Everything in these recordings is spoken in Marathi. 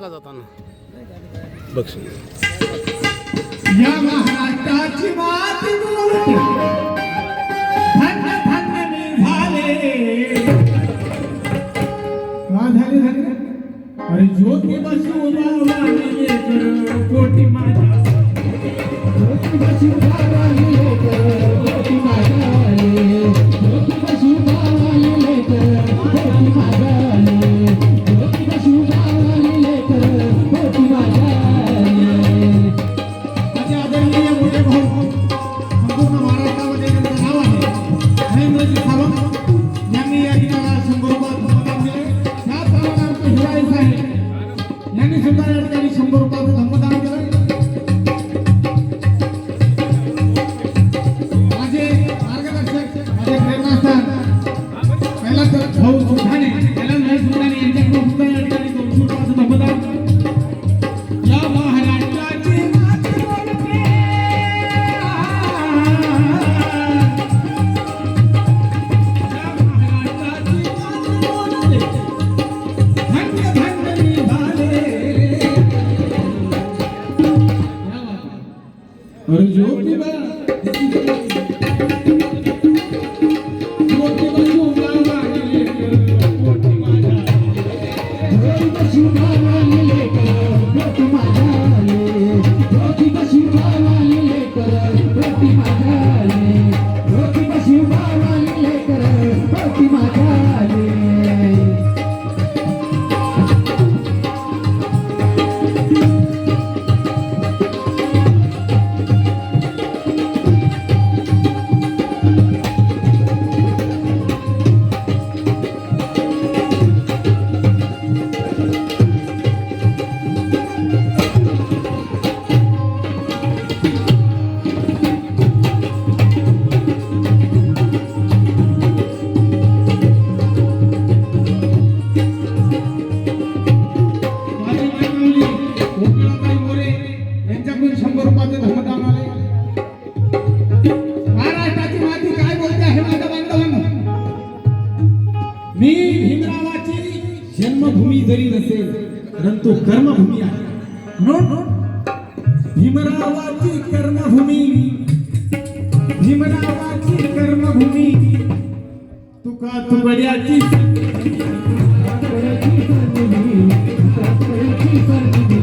लागा जाताना. बक्षीस या महाराष्ट्राची माती मी झाले का झाले धन्य अरे ज्योती माझी जन्मभूमी जरी नसेल परंतु कर्मभूमी आहे. म्हणून भीमरावाची कर्मभूमी. भीमरावाची कर्मभूमी. तुका तुकड्याची गाडगी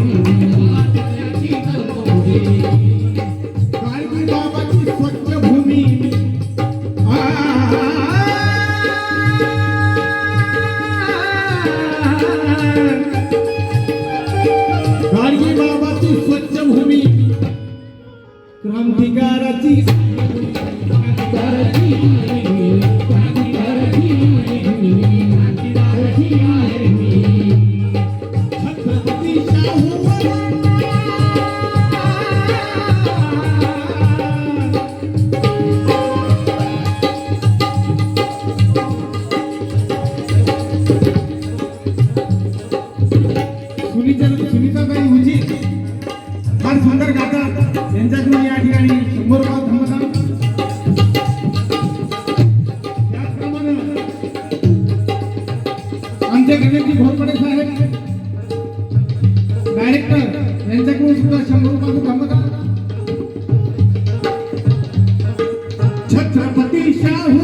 सुनीता सुनीताताई उजी. फार सुंदर गातात. त्यांच्याकडून डायरेक्टर यांच्याकडून सुद्धा शंभर रुपयाचं धर्मदान छत्रपती शाहू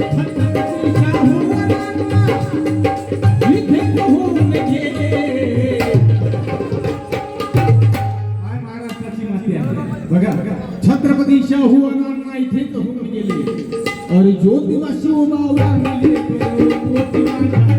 छत्रपती शाहू इथे होऊन गेले. महाराष्ट्राची माती आहे बघा छत्रपती शाहू अण्णा इथे गेले अरे ज्योतिबा शिवबा वारले ज्योतिबा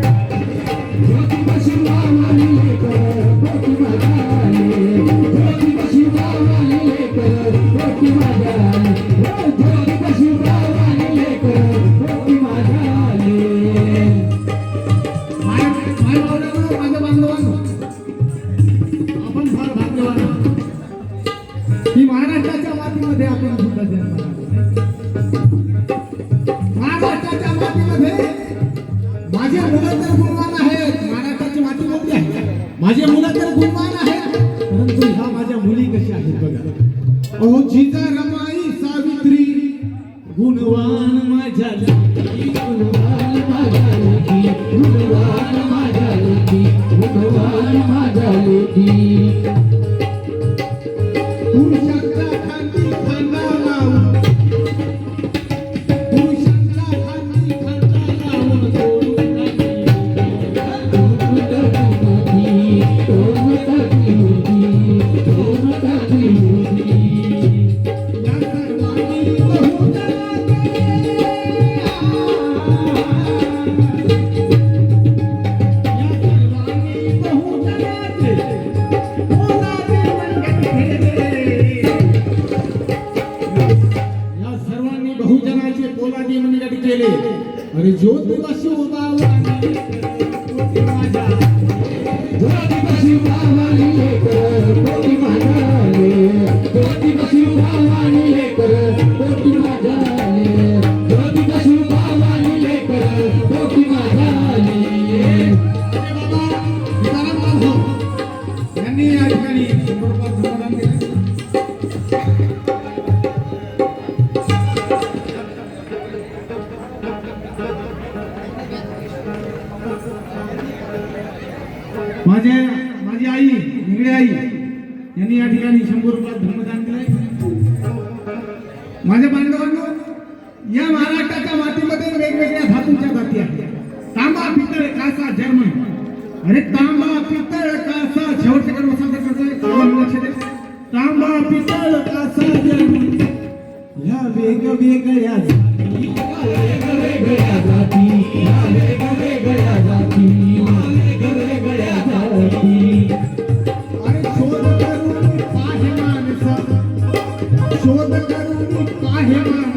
ही महाराष्ट्राच्या मातीमध्ये आपण सुद्धा जन्म महाराष्ट्राच्या मातीमध्ये माझे मुलं तर गुणवान आहेत. महाराष्ट्राची माती मोठी आहे. माझे मुलं तर गुणवान आहेत. परंतु ह्या माझ्या मुली कशा आहेत बघा. अहो जिजा रमाई सावित्री गुणवान माझ्या गुणवान माझ्या गुणवान माझ्या गुणवान माझ्या अरे ज्योतिबाशी उभा माझ्या माझे माझी आई निगडे आई यांनी या ठिकाणी शंभर रुपयात धर्मदान केलंय. माझ्या बांधवांनो या महाराष्ट्राच्या मातीमध्ये वेगवेगळ्या धातूच्या जाती आहेत. तांबा पितळ कासा जर्मन. अरे तांबा शोध करून पाहे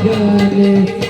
Gane